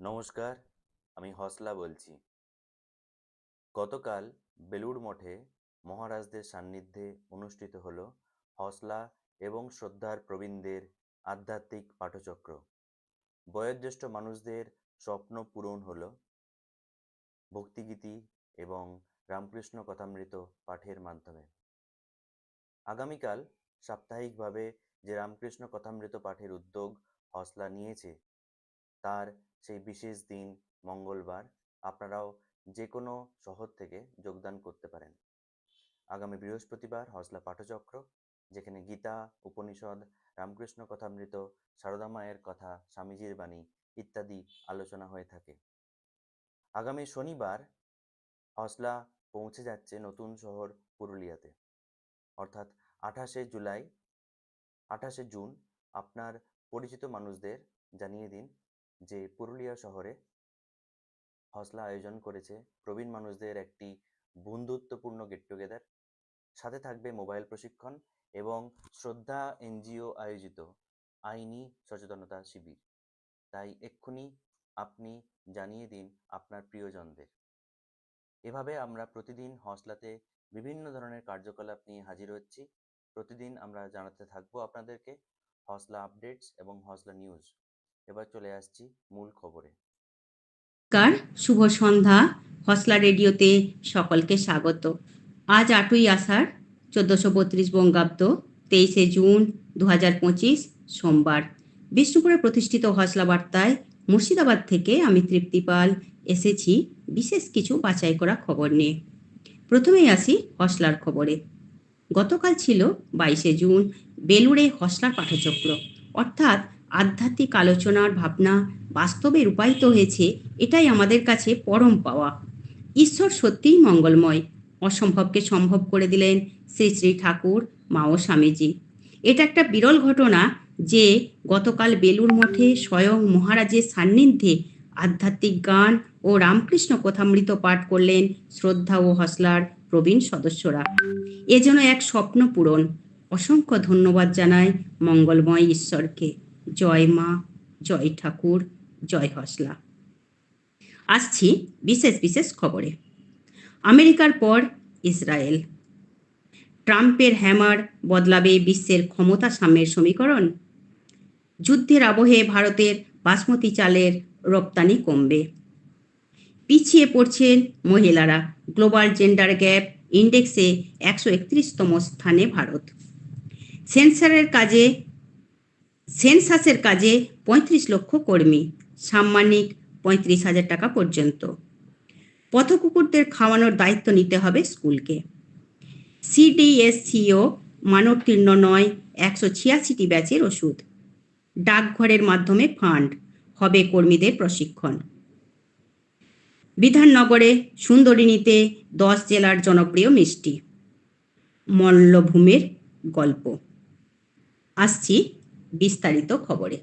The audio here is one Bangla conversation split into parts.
নমস্কার, আমি হসলা বলছি। গতকাল বেলুড় মঠে মহারাজদের সান্নিধ্যে অনুষ্ঠিত হল হসলা এবং শ্রদ্ধার প্রবীণদের আধ্যাত্মিক পাঠচক্র। বয়োজ্যেষ্ঠ মানুষদের স্বপ্ন পূরণ হল। ভক্তিগীতি এবং রামকৃষ্ণ কথামৃত পাঠের মাধ্যমে। আগামীকাল সাপ্তাহিকভাবে যে রামকৃষ্ণ কথামৃত পাঠের উদ্যোগ হসলা নিয়েছে তার সেই বিশেষ দিন, মঙ্গলবার, আপনারাও যে কোনো শহর থেকে যোগদান করতে পারেন। আগামী বৃহস্পতিবার হসলা পাঠচক্র, যেখানে গীতা, উপনিষদ, রামকৃষ্ণ কথামৃত, সারদা মায়ের কথা, স্বামীজির বাণী ইত্যাদি আলোচনা হয়ে থাকে। আগামী শনিবার হসলা পৌঁছে যাচ্ছে নতুন শহর পুরুলিয়াতে। অর্থাৎ আঠাশে জুলাই, আঠাশে জুন আপনার পরিচিত মানুষদের জানিয়ে দিন যে পুরুলিয়া শহরে হসলা আয়োজন করেছে প্রবীণ মানুষদের একটি বন্ধুত্বপূর্ণ গেট টুগেদার সাথে থাকবে মোবাইল প্রশিক্ষণ এবং শ্রদ্ধা এনজিও আয়োজিত আইনি সচেতনতা শিবির। তাই এক্ষুনি আপনি জানিয়ে দিন আপনার প্রিয়জনদের। এভাবে আমরা প্রতিদিন হসলাতে বিভিন্ন ধরনের কার্যকলাপ নিয়ে হাজির হচ্ছি। প্রতিদিন আমরা জানাতে থাকব আপনাদেরকে হসলা আপডেটস এবং হসলা নিউজ এবার চলে আসছি মূল খবরে। নমস্কার, শুভ সন্ধ্যা। হসলা রেডিওতে সকলকে স্বাগত। আজ আটই আষাঢ়, চোদ্দশো বত্রিশ বঙ্গাব্দ, তেইশে জুন দু হাজার পঁচিশ সোমবার। বিষ্ণুপুরে প্রতিষ্ঠিত হসলা বার্তায় মুর্শিদাবাদ থেকে আমি তৃপ্তিপাল এসেছি বিশেষ কিছু বাছাই করা খবর নিয়ে। প্রথমেই আসি হসলার খবরে। গতকাল ছিল বাইশে জুন, বেলুড়ে হসলার পাঠচক্র। অর্থাৎ আধ্যাত্মিক আলোচনার ভাবনা বাস্তবে রূপায়িত হয়েছে, এটাই আমাদের কাছে পরম পাওয়া। ঈশ্বর সত্যিই মঙ্গলময়। অসম্ভবকে সম্ভব করে দিলেন শ্রী শ্রী ঠাকুর, মা ও স্বামীজি। এটা একটা বিরল ঘটনা যে গতকাল বেলুর মঠে স্বয়ং মহারাজের সান্নিধ্যে আধ্যাত্মিক গান ও রামকৃষ্ণ কথামৃত পাঠ করলেন শ্রদ্ধা ও হসলার প্রবীণ সদস্যরা। এ যেন এক স্বপ্ন পূরণ। অসংখ্য ধন্যবাদ জানায় মঙ্গলময় ঈশ্বরকে। জয় মা, জয় ঠাকুর, জয় হসলা। আসছি বিশেষ বিশেষ খবরে। আমেরিকার পর ইসরায়েল। ট্রাম্পের হ্যামার বদলাবে বিশ্বের ক্ষমতা সাম্যের সমীকরণ। যুদ্ধের আবহে ভারতের বাসমতি চালের রপ্তানি কমবে। পিছিয়ে পড়ছেন মহিলারা। গ্লোবাল জেন্ডার গ্যাপ ইন্ডেক্সে একশো একত্রিশতম স্থানে ভারত। সেন্সারের কাজে সেন্সাসের কাজে পঁয়ত্রিশ লক্ষ কর্মী, সাম্মানিক পঁয়ত্রিশ হাজার টাকা পর্যন্ত। পথকুকুরদের খাওয়ানোর দায়িত্ব নিতে হবে স্কুলকে। সিডিএসসিও মানোত্তীর্ণ নয়, একশো ছিয়াশিটি ব্যাচের ওষুধ। ডাকঘরের মাধ্যমে ফান্ড, হবে কর্মীদের প্রশিক্ষণ। বিধাননগরে সুন্দরিনীতে দশ জেলার জনপ্রিয় মিষ্টি। মল্লভূমের গল্প। আসছি বিস্তারিত খবরে।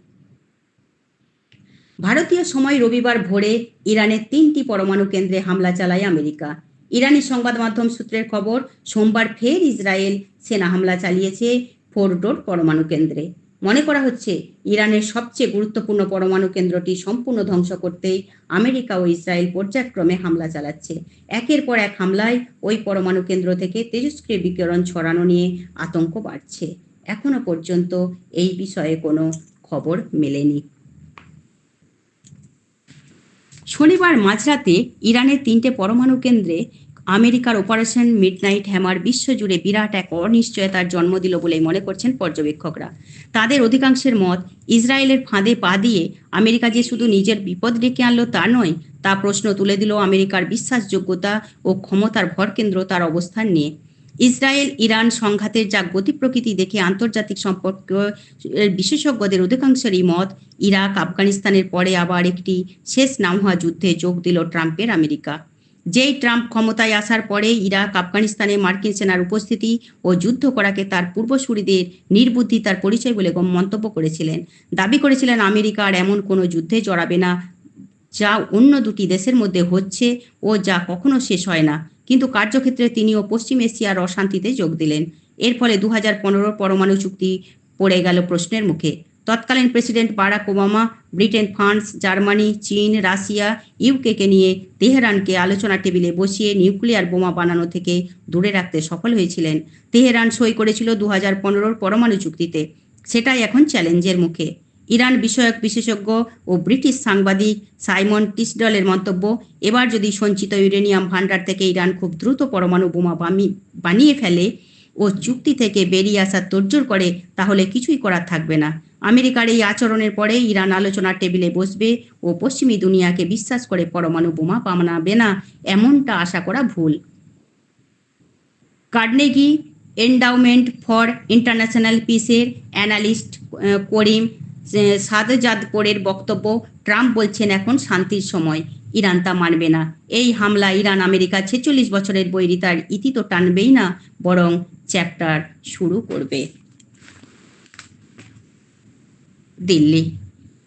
ভারতীয় সময় রবিবার ভোরে ইরানের তিনটি পরমাণু কেন্দ্রে হামলা চালায় আমেরিকা। ইরানি সংবাদ মাধ্যম সূত্রের খবর, সোমবার ফের ইসরায়েল সেনা হামলা চালিয়েছে ফোরডোর পরমাণু কেন্দ্রে। মনে করা হচ্ছে, ইরানের সবচেয়ে গুরুত্বপূর্ণ পরমাণু কেন্দ্রটি সম্পূর্ণ ধ্বংস করতেই আমেরিকা ও ইসরায়েল পর্যায়ক্রমে হামলা চালাচ্ছে। একের পর এক হামলায় ওই পরমাণু কেন্দ্র থেকে তেজস্ক্রিয় বিকিরণ ছড়ানো নিয়ে আতঙ্ক বাড়ছে। এখনও পর্যন্ত এই বিষয়ে কোনো খবর মেলেনি। শনিবার মাঝরাতে ইরানের তিনটে পরমাণু কেন্দ্রে আমেরিকার অপারেশন মিডনাইট হ্যামার বিশ্বজুড়ে বিরাট এক অনিশ্চয়তার জন্ম দিল বলে মনে করছেন পর্যবেক্ষকরা। তাদের অধিকাংশের মত ইসরায়েলের ফাঁদে পা দিয়ে আমেরিকা যে শুধু নিজের বিপদ ডেকে আনলো তা নয়, তা প্রশ্ন তুলে দিল আমেরিকার বিশ্বাসযোগ্যতা ও ক্ষমতার ভরকেন্দ্র তার অবস্থান নিয়ে। ইসরায়েল ইরান সংঘাতের যা গতি প্রকৃতি দেখে আন্তর্জাতিক সম্পর্ক বিশেষজ্ঞদের অধিকাংশেরই মত, ইরাক, আফগানিস্তানের পরে আবার একটি শেষ নাম হওয়া যুদ্ধে যোগ দিল ট্রাম্পের আমেরিকা। যেই ট্রাম্প ক্ষমতায় আসার পরে ইরাক, আফগানিস্তানে মার্কিন সেনার উপস্থিতি ও যুদ্ধ করাকে তার পূর্বসূরিদের নির্বুদ্ধি, তার পরিচয় বলে মন্তব্য করেছিলেন। দাবি করেছিলেন আমেরিকা আর এমন কোনো যুদ্ধে জড়াবে না, যা অন্য দুটি দেশের মধ্যে হচ্ছে ও যা কখনো শেষ হয় না। কিন্তু কার্যক্ষেত্রে তিনিও পশ্চিম এশিয়ার অশান্তিতে যোগ দিলেন। এর ফলে দু হাজার পনেরো পরমাণু চুক্তি পড়ে গেল প্রশ্নের মুখে। তৎকালীন president Barack Obama, Britain, France, Germany, চীন, রাশিয়া, ইউকেকে নিয়ে তেহরানকে আলোচনা টেবিলে বসিয়ে নিউক্লিয়ার বোমা বানানো থেকে দূরে রাখতে সফল হয়েছিলেন। তেহরান সই করেছিল দু হাজার পরমাণু চুক্তিতে। সেটাই এখন চ্যালেঞ্জের মুখে। ইরান বিষয়ক বিশেষজ্ঞ ও ব্রিটিশ সাংবাদিক সাইমন টিসডলের মন্তব্য, এবার যদি সঞ্চিত ইউরেনিয়াম ভান্ডার থেকে ইরান খুব দ্রুত পরমাণু বোমা বামি- বানিয়ে ফেলে ও চুক্তি থেকে বেরিয়ে আসার তোড়জোড় করে, তাহলে কিছুই করার থাকবে না। আমেরিকার এই আচরণের পরে ইরান আলোচনার টেবিলে বসবে ও পশ্চিমী দুনিয়াকে বিশ্বাস করে পরমাণু বোমা বানাবে না, এমনটা আশা করা ভুল। কার্নেগি এন্ডাউমেন্ট ফর ইন্টারন্যাশনাল পিসের অ্যানালিস্ট করিম আহ, সাদজাদপোরের বক্তব্য ট্রাম্প বলছেন এখন শান্তির সময় ইরান তা মানবে না। এই হামলা ইরান আমেরিকা ছেচল্লিশ বছরের বৈরিতার ইতি তো টানবেই না বরং চ্যাপ্টার শুরু করবে। দিল্লি।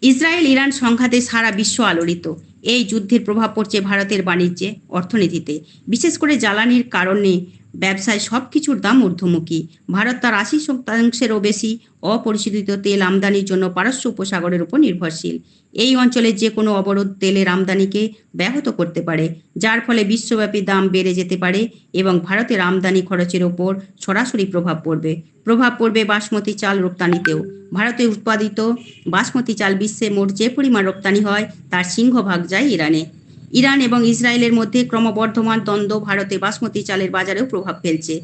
ইসরায়েল ইরান সংঘাতে সারা বিশ্ব আলোড়িত। এই যুদ্ধের প্রভাব পড়ছে ভারতের বাণিজ্যে অর্থনীতিতে। বিশেষ করে জ্বালানির কারণে ব্যবসায় সব কিছুর দাম ঊর্ধ্বমুখী। ভারত তার আশি শতাংশেরও বেশি অপরিশোধিত তেল আমদানির জন্য পারস্য উপসাগরের উপর নির্ভরশীল। এই অঞ্চলের যে কোনো অবরোধ তেলের আমদানিকে ব্যাহত করতে পারে, যার ফলে বিশ্বব্যাপী দাম বেড়ে যেতে পারে এবং ভারতের আমদানি খরচের ওপর সরাসরি প্রভাব পড়বে। প্রভাব পড়বে বাসমতি চাল রপ্তানিতেও। ভারতে উৎপাদিত বাসমতি চাল বিশ্বে মোট যে পরিমাণ রপ্তানি হয়, তার সিংহভাগ যায় ইরানে। ইরান এবং ইসরায়েলের মধ্যে ক্রমবর্ধমান দ্বন্দ্ব ভারতে বাসমতি চালের বাজারেও প্রভাব ফেলছে।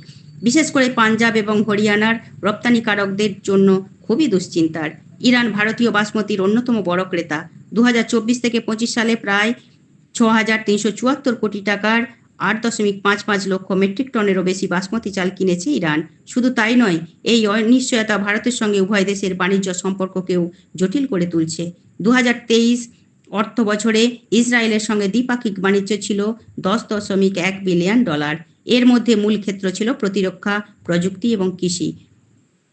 বিশেষ করে পাঞ্জাব এবং হরিয়ানার রপ্তানিকারকদের জন্য খুবই দুশ্চিন্তার। ইরান ভারতীয় বাসমতির অন্যতম বড় ক্রেতা। দু হাজার চব্বিশ থেকে পঁচিশ সালে প্রায় ছ হাজার তিনশো চুয়াত্তর কোটি টাকার আট দশমিক পাঁচ পাঁচ লক্ষ মেট্রিক টনেরও বেশি বাসমতি চাল কিনেছে ইরান। শুধু তাই নয়, এই অনিশ্চয়তা ভারতের সঙ্গে উভয় দেশের বাণিজ্য সম্পর্ককেও জটিল করে তুলছে। দু তেইশ অর্থ বছরে ইসরায়েলের সঙ্গে দ্বিপাক্ষিক বাণিজ্য ছিল দশ দশমিক এক বিলিয়ন ডলার। এর মধ্যে মূল ক্ষেত্র ছিল প্রতিরক্ষা, প্রযুক্তি এবং কৃষি।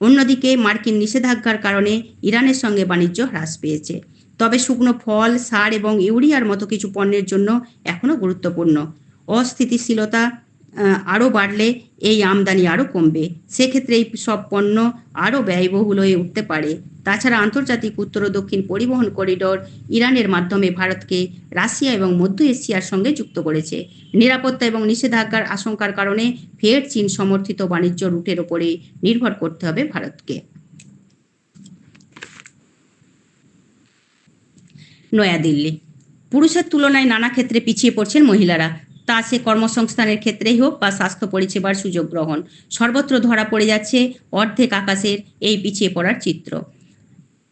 অন্যদিকে মার্কিন নিষেধাজ্ঞার কারণে ইরানের সঙ্গে বাণিজ্য হ্রাস পেয়েছে। তবে শুকনো ফল, সার এবং ইউরিয়ার মতো কিছু পণ্যের জন্য এখনও গুরুত্বপূর্ণ। অস্থিতিশীলতা আরও বাড়লে এই আমদানি আরও কমবে। সেক্ষেত্রে এই সব পণ্য আরও ব্যয়বহুল হয়ে উঠতে পারে। তাছাড়া আন্তর্জাতিক উত্তর ও দক্ষিণ পরিবহন করিডোর ইরানের মাধ্যমে ভারতকে রাশিয়া এবং মধ্য এশিয়ার সঙ্গে যুক্ত করেছে। নিরাপত্তা এবং নিষেধাজ্ঞার আশঙ্কার কারণে ফের চীন সমর্থিত বাণিজ্য রুটের ওপরে নির্ভর করতে হবে ভারতকে। নয়াদিল্লি। পুরুষের তুলনায় নানা ক্ষেত্রে পিছিয়ে পড়ছেন মহিলারা। তা সে কর্মসংস্থানের ক্ষেত্রেই হোক বা স্বাস্থ্য পরিষেবার সুযোগ গ্রহণ। সর্বত্র ধরা পড়ে যাচ্ছে অর্ধেক আকাশের এই পিছিয়ে পড়ার চিত্র।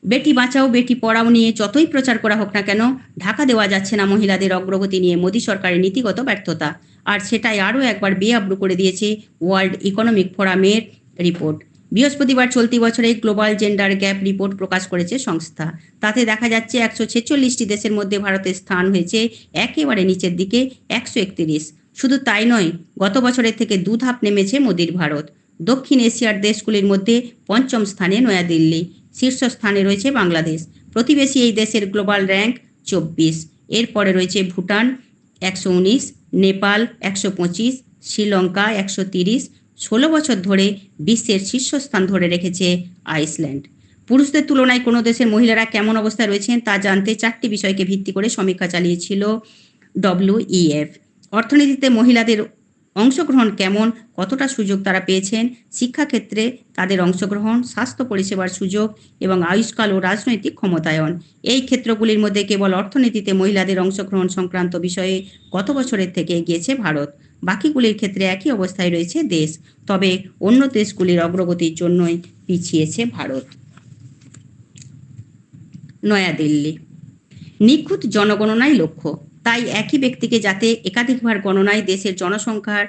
বেটি বাঁচাও, বেটি পড়াও নিয়ে যতই প্রচার করা হোক না কেন, ঢাকা দেওয়া যাচ্ছে না মহিলাদের অগ্রগতি নিয়ে মোদী সরকারের নীতিগত ব্যর্থতা। আর সেটাই আরও একবার বেআব্রু করে দিয়েছে ওয়ার্ল্ড ইকোনমিক ফোরামের রিপোর্ট। বৃহস্পতিবার চলতি বছরে গ্লোবাল জেন্ডার গ্যাপ রিপোর্ট প্রকাশ করেছে সংস্থা। তাতে দেখা যাচ্ছে একশো ছেচল্লিশটি দেশের মধ্যে ভারতের স্থান হয়েছে একেবারে নিচের দিকে, একশো একত্রিশ। শুধু তাই নয়, গত বছরের থেকে দু ধাপ নেমেছে মোদির ভারত। দক্ষিণ এশিয়ার দেশগুলির মধ্যে পঞ্চম স্থানে নয়াদিল্লি শীর্ষস্থানে রয়েছে বাংলাদেশ। প্রতিবেশী এই দেশের গ্লোবাল র্যাঙ্ক চব্বিশ। এরপরে রয়েছে ভুটান, একশো উনিশ, নেপাল, একশো পঁচিশ, শ্রীলঙ্কা, একশো তিরিশ ষোলো বছর ধরে বিশ্বের শীর্ষস্থান ধরে রেখেছে আইসল্যান্ড। পুরুষদের তুলনায় কোনো দেশের মহিলারা কেমন অবস্থায় রয়েছেন তা জানতে চারটি বিষয়কে ভিত্তি করে সমীক্ষা চালিয়েছিল ডব্লিউইএফ অর্থনীতিতে মহিলাদের অংশগ্রহণ কেমন, কতটা সুযোগ তারা পেয়েছেন, শিক্ষাক্ষেত্রে তাদের অংশগ্রহণ, স্বাস্থ্য পরিষেবার সুযোগ এবং আয়ুষ্কাল ও রাজনৈতিক ক্ষমতায়ন। এই ক্ষেত্রগুলির মধ্যে কেবল অর্থনীতিতে মহিলাদের অংশগ্রহণ সংক্রান্ত বিষয়ে গত বছরের থেকে এগিয়েছে ভারত। বাকিগুলির ক্ষেত্রে একই অবস্থায় রয়েছে দেশ, তবে অন্য দেশগুলির অগ্রগতির জন্যই পিছিয়েছে ভারত। নয়াদিল্লি। নিখুঁত জনগণনাই লক্ষ্য, তাই একই ব্যক্তিকে যাতে একাধিকবার গণনায় দেশের জনসংখ্যার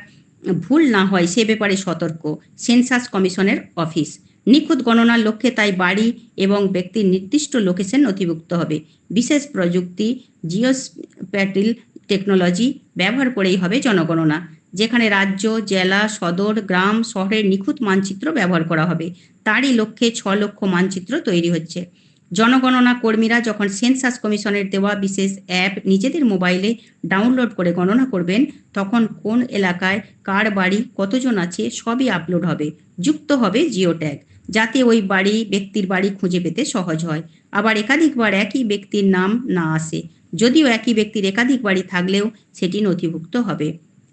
ভুল না হয় সে ব্যাপারে সতর্ক, সেন্সাস কমিশনের অফিস। নিখুঁত গণনার লক্ষ্যে তাই বাড়ি এবং ব্যক্তির নির্দিষ্ট লোকেশন নথিভুক্ত হবে। বিশেষ প্রযুক্তি, জিওস জিওস্প্যাটিল টেকনোলজি ব্যবহার করেই হবে জনগণনা, যেখানে রাজ্য, জেলা, সদর, গ্রাম শহরের নিখুঁত মানচিত্র ব্যবহার করা হবে। তারই লক্ষ্যে ছ লক্ষ মানচিত্র তৈরি হচ্ছে। জনগণনা কর্মীরা যখন সেন্সাস কমিশনের দেওয়া বিশেষ অ্যাপ নিজেদের মোবাইলে ডাউনলোড করে গণনা করবেন, তখন কোন এলাকায়, কার বাড়ি, কতজন আছে, সবই আপলোড হবে। যুক্ত হবে জিও ট্যাগ যাতে ওই বাড়ি ব্যক্তির বাড়ি খুঁজে পেতে সহজ হয়। আবার একাধিকবার একই ব্যক্তির নাম না আসে। যদিও একই ব্যক্তির একাধিক বাড়ি থাকলেও সেটি নথিভুক্ত হবে।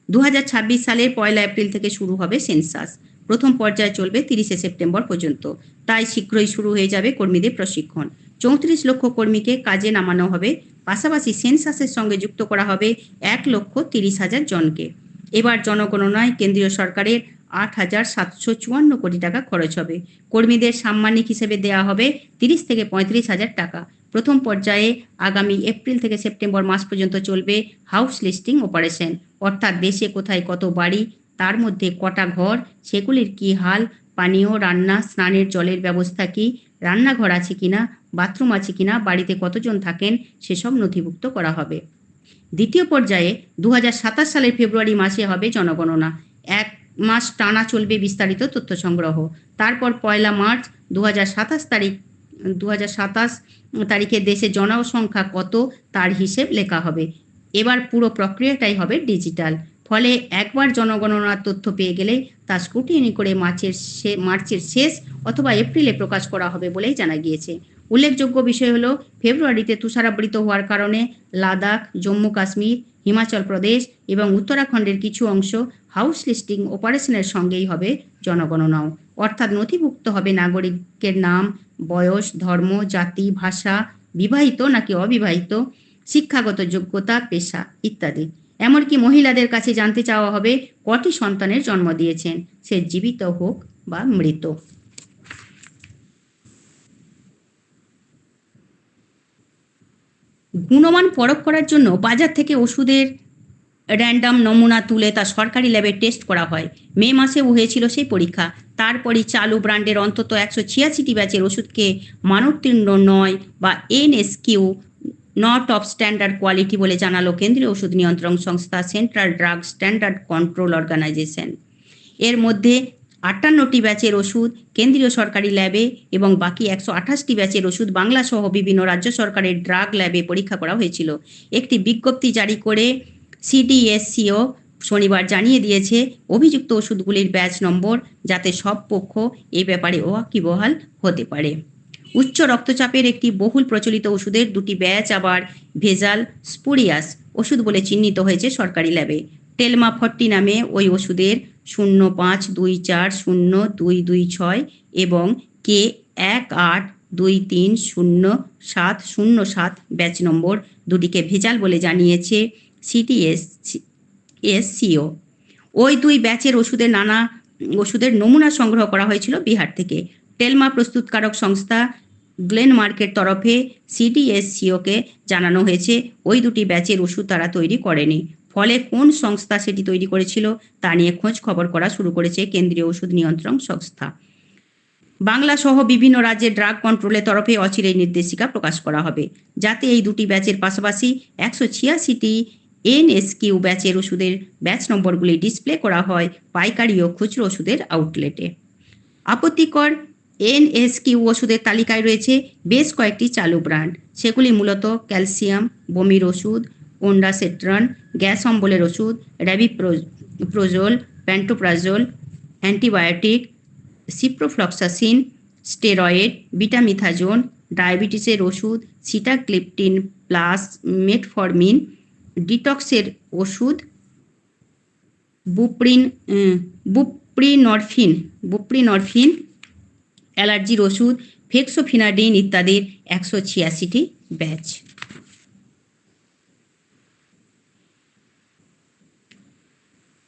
দু হাজার ছাব্বিশ সালের পয়লা এপ্রিল থেকে শুরু হবে সেন্সাস। প্রথম পর্যায়ে চলবে তিরিশে সেপ্টেম্বর পর্যন্ত। তাই শীঘ্রই শুরু হয়ে যাবে কর্মীদের প্রশিক্ষণ। চৌত্রিশ লক্ষ কর্মীকে কাজে নামানো হবে। পাশাপাশি সেন্সাসের সঙ্গে যুক্ত করা হবে এক লক্ষ তিরিশ হাজার জনকে। এবার জনগণনায় কেন্দ্রীয় সরকারের আট হাজার সাতশো চুয়ান্ন কোটি টাকা খরচ হবে। কর্মীদের সাম্মানিক হিসেবে দেওয়া হবে তিরিশ থেকে পঁয়ত্রিশ হাজার টাকা। প্রথম পর্যায়ে আগামী এপ্রিল থেকে সেপ্টেম্বর মাস পর্যন্ত চলবে হাউস লিস্টিং অপারেশন। অর্থাৎ দেশে কোথায় কত বাড়ি, তার মধ্যে কটা ঘর, সেগুলির কি হাল, পানীয়, রান্না, স্নানের জলের ব্যবস্থা কি, রান্নাঘর আছে কিনা, বাথরুম আছে কিনা, বাড়িতে কতজন থাকেন, সেসব নথিভুক্ত করা হবে। দ্বিতীয় পর্যায়ে দু হাজার সাতাশ সালের ফেব্রুয়ারি মাসে হবে জনগণনা। এক মাস টানা চলবে বিস্তারিত তথ্য সংগ্রহ। তারপর পয়লা মার্চ দু হাজার সাতাশ তারিখ দু হাজার সাতাশ তারিখে দেশে জনসংখ্যা কত তার হিসেব লেখা হবে। এবার পুরো প্রক্রিয়াটাই হবে ডিজিটাল। ফলে একবার জনগণনার তথ্য পেয়ে গেলে তা স্ক্রুটিনি করে মার্চের মার্চের শেষ অথবা এপ্রিলে প্রকাশ করা হবে বলেই জানা গিয়েছে। উল্লেখযোগ্য বিষয় হলো, ফেব্রুয়ারিতে তুষারাবৃত হওয়ার কারণে লাদাখ, জম্মু কাশ্মীর, হিমাচল প্রদেশ এবং উত্তরাখণ্ডের কিছু অংশ হাউস লিস্টিং অপারেশনের সঙ্গেই হবে জনগণনাও। অর্থাৎ নথিভুক্ত হবে নাগরিকের নাম বয়স, ধর্ম, জাতি, ভাষা, বিবাহিত নাকি অবিবাহিত, শিক্ষাগত যোগ্যতা, পেশা ইত্যাদি। এমনকি মহিলাদের কাছে জানতে চাওয়া হবে, কটি সন্তানের জন্ম দিয়েছেন? সে জীবিত হোক বা মৃত। গুণমান পরখ করার জন্য বাজার থেকে ওষুধের র্যান্ডাম নমুনা তুলে তা সরকারি ল্যাবে টেস্ট করা হয়। মে মাসেও হয়েছিল সেই পরীক্ষা। তারপরই চালু ব্র্যান্ডের অন্তত একশো ছিয়াশিটি ব্যাচের ওষুধকে মানোত্তীর্ণ নয় বা NSQ not of standard quality বলে জানালো কেন্দ্রীয় ওষুধ নিয়ন্ত্রণ সংস্থা central drug standard control organisation এর মধ্যে আটান্নটি ব্যাচের ওষুধ কেন্দ্রীয় সরকারি ল্যাবে এবং বাকি একশো আঠাশটি ব্যাচের ওষুধ বাংলা সহ বিভিন্ন রাজ্য সরকারের ড্রাগ ল্যাবে পরীক্ষা করা হয়েছিল। একটি বিজ্ঞপ্তি জারি করে সিডিএসসিও শনিবার জানিয়ে দিয়েছে, অভিযুক্ত ওষুধগুলির ব্যাচ নম্বর যাতে সব পক্ষ এ ব্যাপারে ওয়াকিবহাল হতে পারে। উচ্চ রক্তচাপের একটি বহুল প্রচলিত ওষুধের দুটি ব্যাচ আবার ভেজাল স্পুরিয়াস ওষুধ বলে চিহ্নিত হয়েছে সরকারি ল্যাবে। টেলমা ফর্টি নামে ওই ওষুধের শূন্য পাঁচ দুই চার শূন্য দুই দুই ছয় এবং কে এক আট দুই তিন শূন্য সাত শূন্য সাত ব্যাচ নম্বর দুটিকে ভেজাল বলে জানিয়েছে সিটিএস এসসিও। ওই দুই ব্যাচের ওষুধের নানা ওষুধের নমুনা সংগ্রহ করা হয়েছিল বিহার থেকে। টেলমা প্রস্তুতকারক সংস্থা গ্লেন মার্কের তরফে সিডিএসসিওকে জানানো হয়েছে, ওই দুটি ব্যাচের ওষুধ তারা তৈরি করেনি। ফলে কোন সংস্থা সেটি তৈরি করেছিল তা নিয়ে খোঁজ খবর করা শুরু করেছে কেন্দ্রীয় ওষুধ নিয়ন্ত্রণ সংস্থা। বাংলা সহ বিভিন্ন রাজ্যের ড্রাগ কন্ট্রোলের তরফে অচিরেই নির্দেশিকা প্রকাশ করা হবে। যাতে এই দুটি ব্যাচের পাশাপাশি একশো ছিয়াশিটি এনএসকিউ ব্যাচের ওষুধের ব্যাচ নম্বরগুলি ডিসপ্লে করা হয় পাইকারি ও খুচরো ওষুধের আউটলেটে। আপত্তিকর এনএসকিউ ওষুধের তালিকায় রয়েছে বেশ কয়েকটি চালু ব্র্যান্ড। সেগুলি মূলত ক্যালসিয়াম, বমির ওষুধ ওন্ডাসেট্রন গ্যাস অম্বলের ওষুধ rabeprazole pantoprazole, antibiotic, ciprofloxacin, steroid betamethasone ডায়াবেটিসের ওষুধ, সিটাক্লিপটিন প্লাস মেটফরমিন ডিটক্সের ওষুধ বুপ্রিন বুপ্রিনরফিন বুপ্রিনরফিন অ্যালার্জির ওষুধ ফেক্সোফিনাডিন ইত্যাদির একশো ছিয়াশিটি ব্যাচ।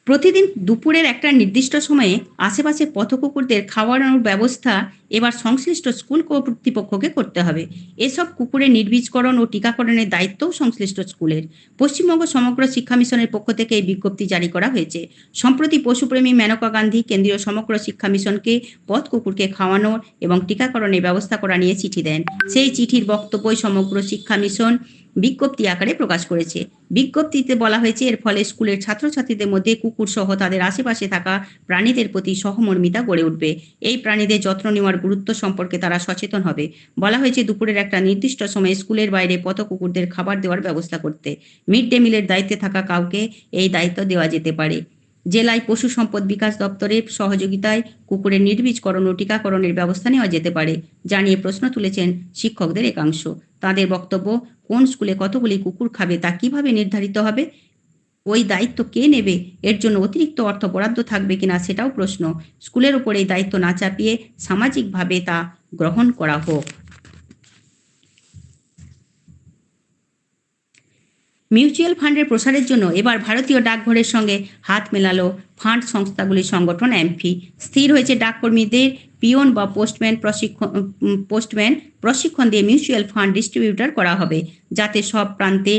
প্রতিদিন দুপুরের একটা নির্দিষ্ট সময়ে আশেপাশে পথকুকুরদের খাওয়ানোর ব্যবস্থা এবার সংশ্লিষ্ট স্কুল কর্তৃপক্ষকে করতে হবে। এসব কুকুরের নির্বীজকরণ ও টিকাকরণের দায়িত্বও সংশ্লিষ্ট স্কুলের। পশ্চিমবঙ্গ সমগ্র শিক্ষা মিশনের পক্ষ থেকে এই বিজ্ঞপ্তি জারি করা হয়েছে। সম্প্রতি পশুপ্রেমী মেনকা গান্ধী কেন্দ্রীয় সমগ্র শিক্ষা মিশনকে পথ কুকুরকে খাওয়ানোর এবং টিকাকরণের ব্যবস্থা করা নিয়ে চিঠি দেন। সেই চিঠির বক্তব্যই সমগ্র শিক্ষা মিশন বিজ্ঞপ্তি আকারে প্রকাশ করেছে। বিজ্ঞপ্তিতে বলা হয়েছে, এর ফলে স্কুলের ছাত্রছাত্রীদের মধ্যে কুকুর সহ তাদের আশেপাশে থাকা প্রাণীদের প্রতি সহমর্মিতা গড়ে উঠবে। এই প্রাণীদের যত্ন নেওয়ার গুরুত্ব সম্পর্কে তারা সচেতন হবে। বলা হয়েছে, দুপুরের একটা নির্দিষ্ট সময়ে স্কুলের বাইরে পথ কুকুরদের খাবার দেওয়ার ব্যবস্থা করতে। মিড ডে মিলের দায়িত্বে থাকা কাউকে এই দায়িত্ব দেওয়া যেতে পারে। জেলায় পশু সম্পদ বিকাশ দপ্তরের সহযোগিতায় কুকুরের নির্বীজকরণ ও টিকাকরণের ব্যবস্থা নেওয়া যেতে পারে, জানিয়ে প্রশ্ন তুলেছেন শিক্ষকদের একাংশ। তাদের বক্তব্য, কোন স্কুলে কতগুলি কুকুর খাবে তা কীভাবে নির্ধারিত হবে? ওই দায়িত্ব কে নেবে? এর জন্য অতিরিক্ত অর্থ বরাদ্দ থাকবে কিনা সেটাও প্রশ্ন। স্কুলের উপর এই দায়িত্ব না চাপিয়ে সামাজিকভাবে তা গ্রহণ করা হোক। মিউচুয়াল ফান্ডের প্রসারের জন্য এবার ভারতীয় ডাকঘরের সঙ্গে হাত মেলালো ফান্ড সংস্থাগুলির সংগঠন এমফি। স্থির হয়েছে ডাককর্মীদের পিয়ন বা পোস্টম্যান প্রশিক্ষণ পোস্টম্যান প্রশিক্ষণ দিয়ে মিউচুয়াল ফান্ড ডিস্ট্রিবিউটর করা হবে, যাতে সব প্রান্তে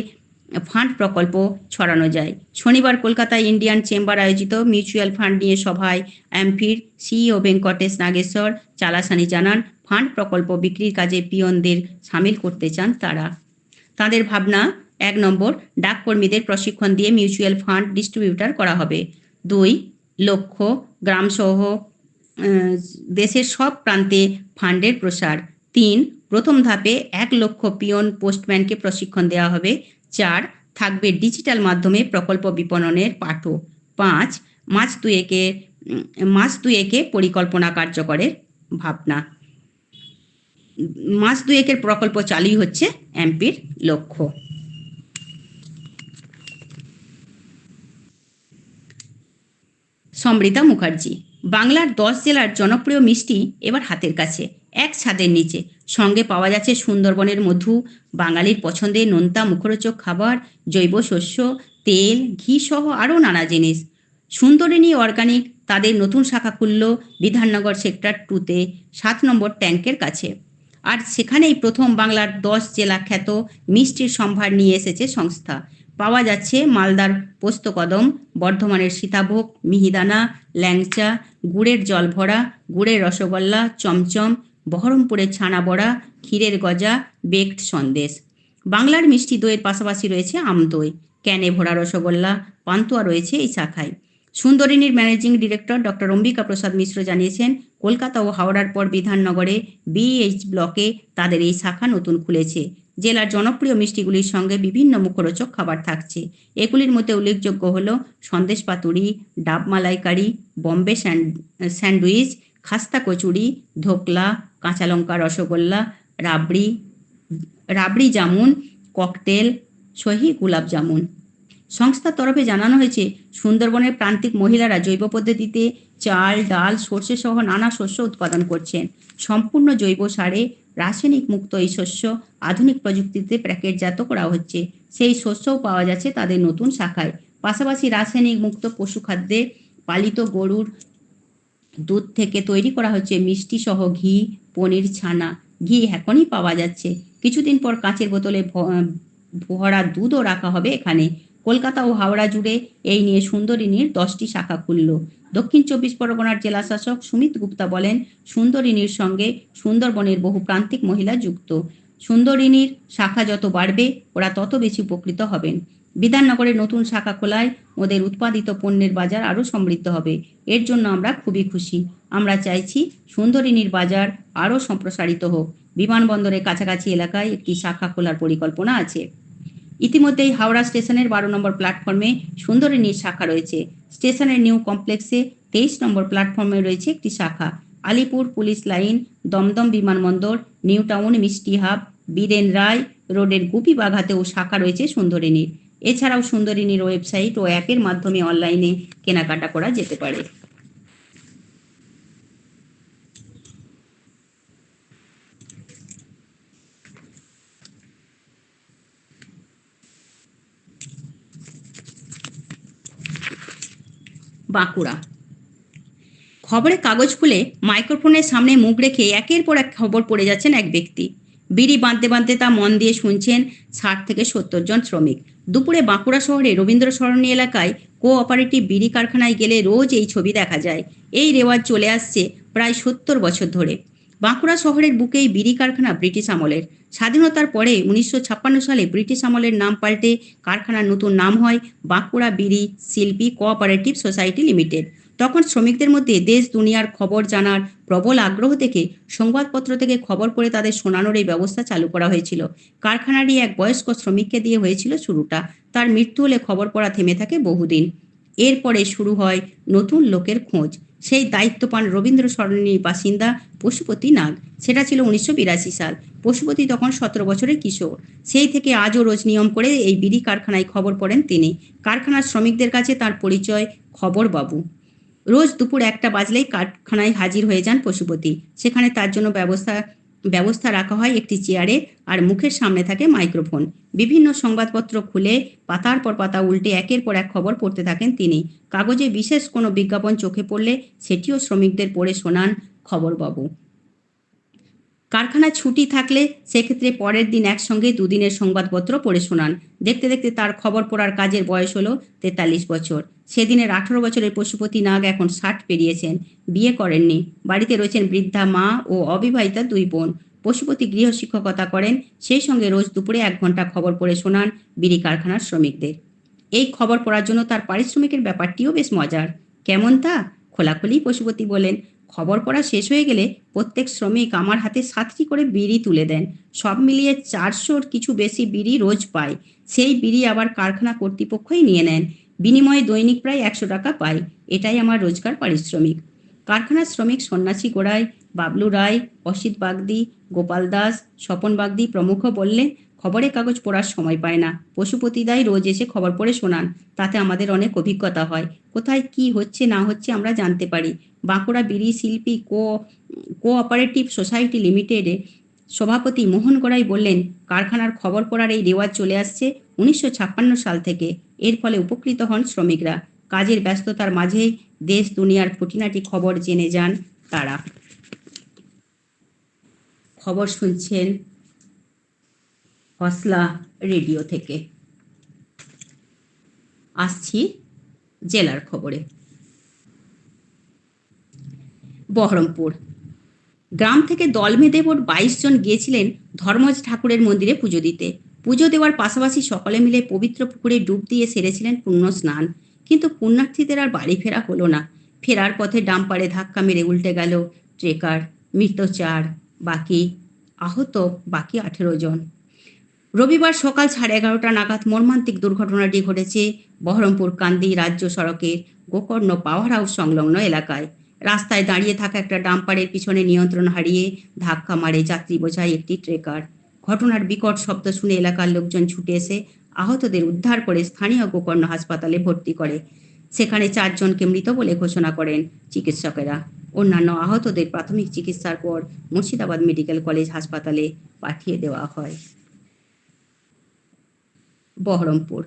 ফান্ড প্রকল্প ছড়ানো যায়। শনিবার কলকাতায় ইন্ডিয়ান চেম্বার আয়োজিত মিউচুয়াল ফান্ড নিয়ে সভায় এমফির সিইও ভেঙ্কটেশ নাগেশ্বর, চালাসানি জানান, ফান্ড প্রকল্প বিক্রির কাজে পিয়নদের সামিল করতে চান তারা। তাদের ভাবনা এক নম্বর ডাককর্মীদের প্রশিক্ষণ দিয়ে মিউচুয়াল ফান্ড ডিস্ট্রিবিউটার করা হবে। দুই, লক্ষ্য, গ্রামসহ দেশের সব প্রান্তে ফান্ডের প্রসার। তিন, প্রথম ধাপে এক লক্ষ পিয়ন পোস্টম্যানকে প্রশিক্ষণ দেওয়া হবে। চার, থাকবে ডিজিটাল মাধ্যমে প্রকল্প বিপণনের পাঠও পাঁচ, মাস দুয়েকে মাস দুয়েকে পরিকল্পনা কার্যকরের ভাবনা। মাস দুয়েকের প্রকল্প চালুই হচ্ছে এমপির লক্ষ্য। সমৃতা মুখার্জি। বাংলার দশ জেলার জনপ্রিয় মিষ্টি এবার হাতের কাছে, এক ছাদের নিচে। সঙ্গে পাওয়া যাচ্ছে সুন্দরবনের মধু, বাঙালির পছন্দের নোনতা মুখরোচক খাবার, জৈব শস্য, তেল, ঘি সহ আরও নানা জিনিস। সুন্দরিনী অর্গানিক, তাদের নতুন শাখা খুলল বিধাননগর সেক্টর টুতে সাত নম্বর ট্যাঙ্কের কাছে। আর সেখানেই প্রথম বাংলার দশ জেলা খ্যাত মিষ্টির সম্ভার নিয়ে এসেছে সংস্থা। পাওয়া যাচ্ছে মালদার পোস্তকদম বর্ধমানের সীতাভোগ, মিহিদানা, ল্যাংচা, গুড়ের জল ভরা গুড়ের রসগোল্লা, চমচম, বহরমপুরের ছানা বড়া ক্ষীরের গজা, বেকড সন্দেশ। বাংলার মিষ্টি দইয়ের পাশাপাশি রয়েছে আমদই ক্যানে ভরা রসগোল্লা, পান্তুয়া রয়েছে এই শাখায়। সুন্দরিনীর managing director doctor Ambika Prasad Mishra জানিয়েছেন, কলকাতা ও হাওড়ার পর বিধাননগরে বিএইচ ব্লকে তাদের এই শাখা নতুন খুলেছে। জেলার জনপ্রিয় মিষ্টিগুলির সঙ্গে বিভিন্ন মুখরোচক খাবার থাকছে। এগুলির মধ্যে উল্লেখযোগ্য হল সন্দেশ পাতুরি, ডাব মালাইকারি, বম্বে স্যান্ড- স্যান্ডউইচ, খাস্তা কচুরি, ধোকলা, কাঁচা লঙ্কা রসগোল্লা, রাবড়ি রাবড়ি জামুন, ককটেল, সহি গোলাপ জামুন। সংস্থার তরফে জানানো হয়েছে, সুন্দরবনের প্রান্তিক মহিলারা জৈব পদ্ধতিতে চাল, ডাল, সর্ষে সহ নানা শস্য উৎপাদন করছেন। সম্পূর্ণ জৈব সারে রাসায়নিক মুক্ত এই শস্য আধুনিক প্রযুক্তিতে প্যাকেটজাত করা হচ্ছে। সেই শস্যও পাওয়া যাচ্ছে তাদের নতুন শাখায়। পাশাপাশি রাসায়নিক মুক্ত পশু খাদ্যে পালিত গরুর দুধ থেকে তৈরি করা হচ্ছে মিষ্টি সহ ঘি, পনির, ছানা। ঘি এখনই পাওয়া যাচ্ছে। কিছুদিন পর কাঁচের বোতলে ভরা দুধও রাখা হবে এখানে। কলকাতা ও হাওড়া জুড়ে এই নিয়ে সুন্দরিনীর দশটি শাখা খুলল। দক্ষিণ চব্বিশ পরগনার জেলা শাসক সুমিত গুপ্তা বলেন, সুন্দরিনীর সঙ্গে সুন্দরবনের বহু প্রান্তিক মহিলা যুক্ত। সুন্দরিনীর শাখা যত বাড়বে, ওরা তত বেশি উপকৃত হবেন। বিধাননগরের নতুন শাখা খোলায় ওদের উৎপাদিত পণ্যের বাজার আরও সমৃদ্ধ হবে। এর জন্য আমরা খুবই খুশি। আমরা চাইছি সুন্দরিনীর বাজার আরও সম্প্রসারিত হোক। বিমানবন্দরের কাছাকাছি এলাকায় একটি শাখা খোলার পরিকল্পনা আছে। ইতিমধ্যেই হাওড়া স্টেশনের বারো নম্বর প্ল্যাটফর্মে সুন্দরিনীর শাখা রয়েছে। স্টেশনের নিউ কমপ্লেক্সে তেইশ নম্বর প্ল্যাটফর্মে রয়েছে একটি শাখা। আলিপুর পুলিশ লাইন, দমদম বিমানবন্দর, নিউ টাউন, মিষ্টি হাব, বীরেন রায় রোডের গুপিবাঘাতেও শাখা রয়েছে সুন্দরিনীর এছাড়াও সুন্দরিনীর ওয়েবসাইট ও অ্যাপের মাধ্যমে অনলাইনে কেনাকাটা করা যেতে পারে। বাঁকুড়া। খবরের কাগজ খুলে মাইক্রোফোনের সামনে মুখ রেখে একের পর এক খবর পড়ে যাচ্ছেন এক ব্যক্তি। বিড়ি বাঁধতে বাঁধতে তা মন দিয়ে শুনছেন ষাট থেকে সত্তর জন শ্রমিক। দুপুরে বাঁকুড়া শহরে রবীন্দ্র সরণী এলাকায় কোঅপারেটিভ বিড়ি কারখানায় গেলে রোজ এই ছবি দেখা যায়। এই রেওয়াজ চলে আসছে প্রায় সত্তর বছর ধরে। বাঁকুড়া শহরের বুকেই বিড়ি কারখানা ব্রিটিশ আমলের। স্বাধীনতার পরে উনিশশো ছাপ্পান্ন সালে ব্রিটিশ আমলের নাম পাল্টে কারখানার নতুন নাম হয় বাঁকুড়া বিড়ি শিল্পী কোঅপারেটিভ সোসাইটি লিমিটেড। তখন শ্রমিকদের মধ্যে দেশ দুনিয়ার খবর জানার প্রবল আগ্রহ থেকে, সংবাদপত্র থেকে খবর পড়ে তাদের শোনানোর এই ব্যবস্থা চালু করা হয়েছিল। কারখানারই এক বয়স্ক শ্রমিককে দিয়ে হয়েছিল শুরুটা। তার মৃত্যু হলে খবর পড়া থেমে থাকে বহুদিন। এরপরে শুরু হয় নতুন লোকের খোঁজ। সেই দায়িত্ব পান রবীন্দ্র সরণির বাসিন্দা পশুপতি নাগ। সেটা ছিল উনিশশো বিরাশি সাল। পশুপতি তখন সতেরো বছরের কিশোর। সেই থেকে আজও রোজ নিয়ম করে এই বিড়ি কারখানায় খবর পড়েন তিনি। কারখানার শ্রমিকদের কাছে তার পরিচয় খবর বাবু রোজ দুপুর একটা বাজলেই কারখানায় হাজির হয়ে যান পশুপতি। সেখানে তার জন্য ব্যবস্থা ব্যবস্থা রাখা হয় একটি চেয়ারে আর মুখের সামনে থাকে মাইক্রোফোন। বিভিন্ন সংবাদপত্র খুলে পাতার পর পাতা উল্টে একের পর এক খবর পড়তে থাকেন তিনি। কাগজে বিশেষ কোনো বিজ্ঞাপন চোখে পড়লে সেটিও শ্রমিকদের পড়ে শোনান খবরবাবু। কারখানা ছুটি থাকলে সেক্ষেত্রে পরের দিন একসঙ্গে দুদিনের সংবাদপত্র পড়ে শোনান। দেখতে দেখতে তার খবর পড়ার কাজের বয়স হলো তেতাল্লিশ বছর। সেদিনের আঠারো বছরের পশুপতি নাগ এখন ষাট পেরিয়েছেন। বিয়ে করেননি। বাড়িতে রয়েছেন বৃদ্ধা মা ও অবিবাহিতা দুই বোন। পশুপতি গৃহ শিক্ষকতা করেন। সেই সঙ্গে রোজ দুপুরে এক ঘণ্টা খবর পড়ে শোনান বিড়ি কারখানার শ্রমিকদের। এই খবর পড়ার জন্য তার পারিশ্রমিকের ব্যাপারটিও বেশ মজার। কেমন তা? খোলাখুলি পশুপতি বলেন খবর পড়া শেষ হয়ে গেলে প্রত্যেক শ্রমিক আমার হাতে সাতটি করে বিড়ি তুলে দেন। সব মিলিয়ে চারশোর কিছু বেশি বিড়ি রোজ পায়। সেই বিড়ি আবার কারখানা কর্তৃপক্ষই নিয়ে নেন। বিনিময়ে দৈনিক প্রায় একশো টাকা পাই এটাই আমার রোজগার পারিশ্রমিক। কারখানার শ্রমিক সন্ন্যাসী গোড়াই, বাবলু রায়, অসিত বাগদি, গোপাল দাস, স্বপন বাগদি প্রমুখ বললেন খবরের কাগজ পড়ার সময় পায় না। পশুপতিদাই রোজ এসে খবর পড়ে শোনান, তাতে আমাদের অনেক অভিজ্ঞতা হয়। কোথায় কি হচ্ছে, না হচ্ছে আমরা জানতে পারি। বাঁকুড়া বিড়ি শিল্পী কো, কোঅপারেটিভ সোসাইটি লিমিটেডে সভাপতি মোহন গড়াই বললেন, কারখানার খবর পড়ার এই রেওয়াজ চলে আসছে উনিশশো ছাপ্পান্ন সাল থেকে। এর ফলে উপকৃত হন শ্রমিকরা। কাজের ব্যস্ততার মাঝেই দেশ দুনিয়ার খুঁটিনাটি খবর জেনে যান তারা। খবর শুনছেন হসলা রেডিও থেকে। আসছি জেলার খবরে। বহরমপুর। গ্রাম থেকে দল বেঁধে মোট বাইশ জন গিয়েছিলেন ধর্মজ ঠাকুরের মন্দিরে পুজো দিতে। পুজো দেওয়ার পাশাপাশি সকলে মিলে পবিত্র পুকুরে ডুব দিয়ে সেরেছিলেন পুণ্য স্নান। কিন্তু পুণ্যার্থীদের আর বাড়ি ফেরা হলো না। ফেরার পথে ডাম্পারে ধাক্কা মেরে উল্টে গেল ট্রেকার মৃত চার বাকি, আহত বাকি আঠেরো জন। রবিবার সকাল সাড়ে এগারোটা নাগাদ মর্মান্তিক দুর্ঘটনাটি ঘটেছে বহরমপুর কান্দি রাজ্য সড়কের গোকর্ণ পাওয়ার হাউস সংলগ্ন এলাকায়। রাস্তায় দাঁড়িয়ে থাকা একটা ডাম্পারের পিছনে নিয়ন্ত্রণ হারিয়ে ধাক্কা মারে যাত্রী বোঝাই একটি ট্রেকার। ঘটনার বিকট শব্দ শুনে এলাকার লোকজন ছুটে এসে আহতদের উদ্ধার করে স্থানীয় গোকর্ণ হাসপাতালে ভর্তি করে। সেখানে চারজনকে মৃত বলে ঘোষণা করেন চিকিৎসকেরা। অন্যান্য আহতদের প্রাথমিক চিকিৎসার পর মুর্শিদাবাদ মেডিকেল কলেজ হাসপাতালে পাঠিয়ে দেওয়া হয়। বহরমপুর।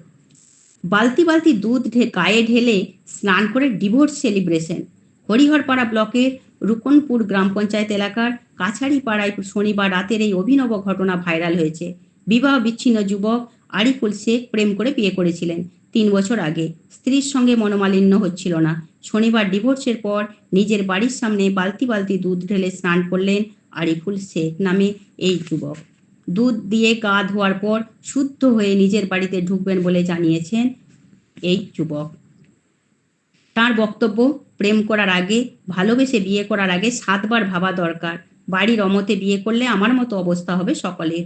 বালতি বালতি দুধ গায়ে ঢেলে স্নান করে ডিভোর্স সেলিব্রেশন। হরিহরপাড়া ব্লকের রুকনপুর গ্রাম পঞ্চায়েত এলাকার কাছাড়ি পাড়ায় শনিবার রাতের এই অভিনব ঘটনা ভাইরাল হয়েছে। বিবাহ বিচ্ছিন্ন যুবক আরিফুল শেখ প্রেম করে বিয়ে করেছিলেন। তিন বছর আগে। স্ত্রীর সঙ্গে মনোমালিন্য হচ্ছিল না। শনিবার ডিভোর্সের পর নিজের বাড়ির সামনে বালতি বালতি দুধ ঢেলে স্নান করলেন আরিফুল শেখ নামে এই যুবক। দুধ দিয়ে গা ধোয়ার পর শুদ্ধ হয়ে নিজের বাড়িতে ঢুকবেন বলে জানিয়েছেন এই যুবক। তার বক্তব্য, প্রেম করার আগে, ভালোবেসে বিয়ে করার আগে সাতবার ভাবা দরকার। বাড়ির অমতে বিয়ে করলে আমার মতো অবস্থা হবে সকলের।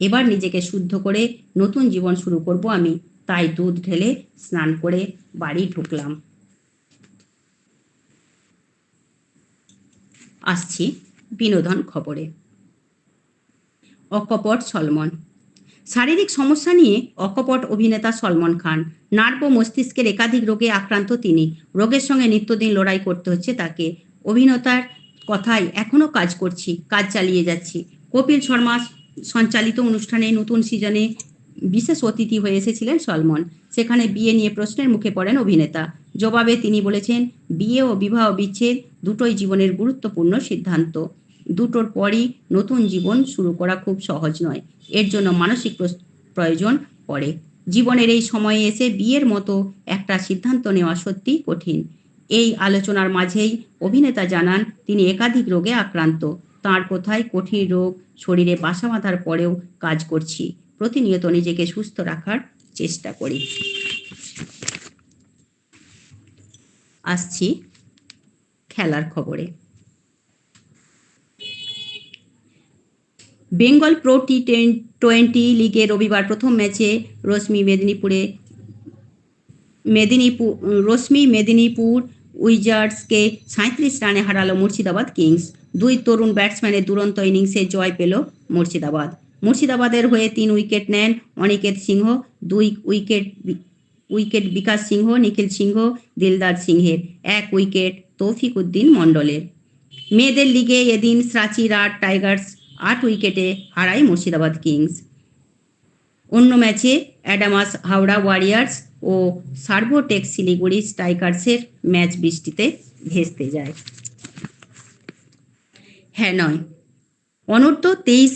এবার নিজেকে শুদ্ধ করে নতুন জীবন শুরু করব আমি। তাই দুধ ঢেলে স্নান করে বাড়ি ঢুকলাম। আসছি বিনোদন খবরে। অকপট সলমন। শারীরিক সমস্যা নিয়ে অকপট অভিনেতা সলমন খান। নার্ভ মস্তিষ্কের একাধিক রোগে আক্রান্ত তিনি। রোগের সঙ্গে নিত্যদিন লড়াই করতে হচ্ছে তাকে। অভিনেতার কথায় এখনও কাজ করছি, কাজ চালিয়ে যাচ্ছি। কপিল শর্মা সঞ্চালিত অনুষ্ঠানে নতুন সিজনে বিশেষ অতিথি হয়ে এসেছিলেন সলমন। সেখানে বিয়ে নিয়ে প্রশ্নের মুখে পড়েন অভিনেতা। জবাবে তিনি বলেছেন, বিয়ে ও বিবাহ বিচ্ছেদ দুটোই জীবনের গুরুত্বপূর্ণ সিদ্ধান্ত। দুটোর পরই নতুন জীবন শুরু করা খুব সহজ নয়। এর জন্য মানসিক প্রয়োজন পড়ে। জীবনের এই সময়ে এসে বিয়ের মতো একটা সিদ্ধান্ত নেওয়া সত্যিই কঠিন। এই আলোচনার মাঝেই অভিনেতা জানান, তিনি একাধিক রোগে আক্রান্ত। তার কোথায় কঠিন রোগ, শরীরে বাসা বাঁধার পরেও কাজ করছি। প্রতিনিয়ত নিজেকে সুস্থ রাখার চেষ্টা করি। আসছি খেলার খবরে। বেঙ্গল প্রো টি টোয়েন্টি লিগে রবিবার প্রথম ম্যাচে রশ্মি মেদিনীপুরে মেদিনীপুর রশ্মি মেদিনীপুর উইজার্ডসকে সাঁত্রিশ রানে হারালো মুর্শিদাবাদ কিংস। দুই তরুণ ব্যাটসম্যানের দুরন্ত ইনিংসে জয় পেল মুর্শিদাবাদ। মুর্শিদাবাদের হয়ে তিন উইকেট নেন অনিকেত সিংহ, দুই উইকেট উইকেট বিকাশ সিংহ, নিখিল সিংহ, দিলদার সিংহের। এক উইকেট তৌফিক উদ্দিন মণ্ডলের। মেয়েদের লিগে এদিন সাঁচি রাট টাইগার্স আট উইকেটে হারায় মুর্শিদাবাদ কিংস। অন্য ম্যাচে অ্যাডামাস হাওড়া ওয়ারিয়ার্স ও সার্ভোটেক শিলিগুড়ি স্ট্রাইকার্সের ম্যাচ বৃষ্টিতে ভেস্তে যায়। হ্যাঁ নয়। অনূর্ধ্ব তেইশ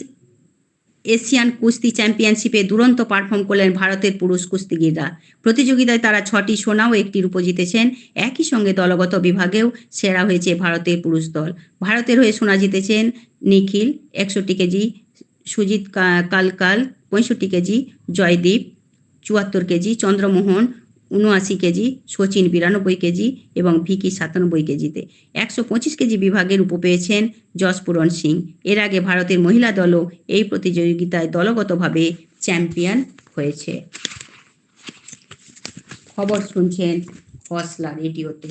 এশিয়ান কুস্তি চ্যাম্পিয়নশিপে দুরন্ত পারফর্ম করলেন ভারতের পুরুষ কুস্তিগিররা। প্রতিযোগিতায় তারা ছটি সোনা ও একটি রূপো জিতেছেন। একই সঙ্গে দলগত বিভাগেও সেরা হয়েছে ভারতের পুরুষ দল। ভারতের হয়ে সোনা জিতেছেন নিখিল, একষট্টি কেজি, সুজিত কালকাল, পঁয়ষট্টি কেজি, জয়দীপ, চুয়াত্তর কেজি, চন্দ্রমোহন, উনআশি কেজি, সচিন বিরানব্বই কেজি এবং ভিকি সাতানব্বই কেজিতে। একশো পঁচিশ কেজি বিভাগের উপ পেয়েছেন যশপুরন সিং। এর আগে ভারতের মহিলা দলও এই প্রতিযোগিতায় দলগতভাবে চ্যাম্পিয়ন হয়েছে। খবর শুনছেন হসলা রেডিওতে।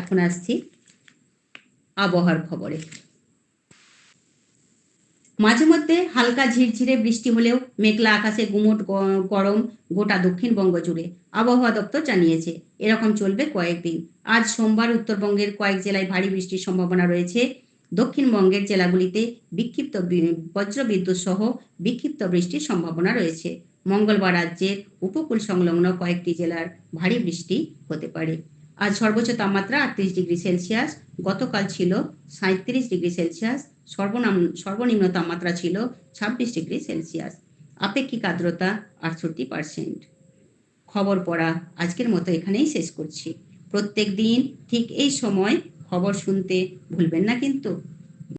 এখন আসছি আবহাওয়ার খবরে। মাঝে মধ্যে হালকা ঝিরঝিরে বৃষ্টি হলেও মেঘলা আকাশে গুমোট গরম গোটা দক্ষিণবঙ্গ জুড়ে আবহাওয়া দপ্তর জানিয়েছে। এরকম চলবে কয়েকদিন। আজ সোমবার উত্তরবঙ্গের কয়েক জেলায় ভারী বৃষ্টির সম্ভাবনা রয়েছে। দক্ষিণবঙ্গের জেলাগুলিতে বিক্ষিপ্ত বজ্রবিদ্যুৎ সহ বিক্ষিপ্ত বৃষ্টির সম্ভাবনা রয়েছে। মঙ্গলবার রাজ্যের উপকূল সংলগ্ন কয়েকটি জেলার ভারী বৃষ্টি হতে পারে। আজ সর্বোচ্চ তাপমাত্রা আটত্রিশ ডিগ্রি সেলসিয়াস, গতকাল ছিল সাঁত্রিশ ডিগ্রি সেলসিয়াস সর্বনাম, সর্বনিম্ন তাপমাত্রা ছিল ছাব্বিশ ডিগ্রি সেলসিয়াস। আপেক্ষিক আর্দ্রতা আটষট্টি পারসেন্ট। খবর পড়া আজকের মতো এখানেই শেষ করছি। প্রত্যেক দিন ঠিক এই সময় খবর শুনতে ভুলবেন না কিন্তু।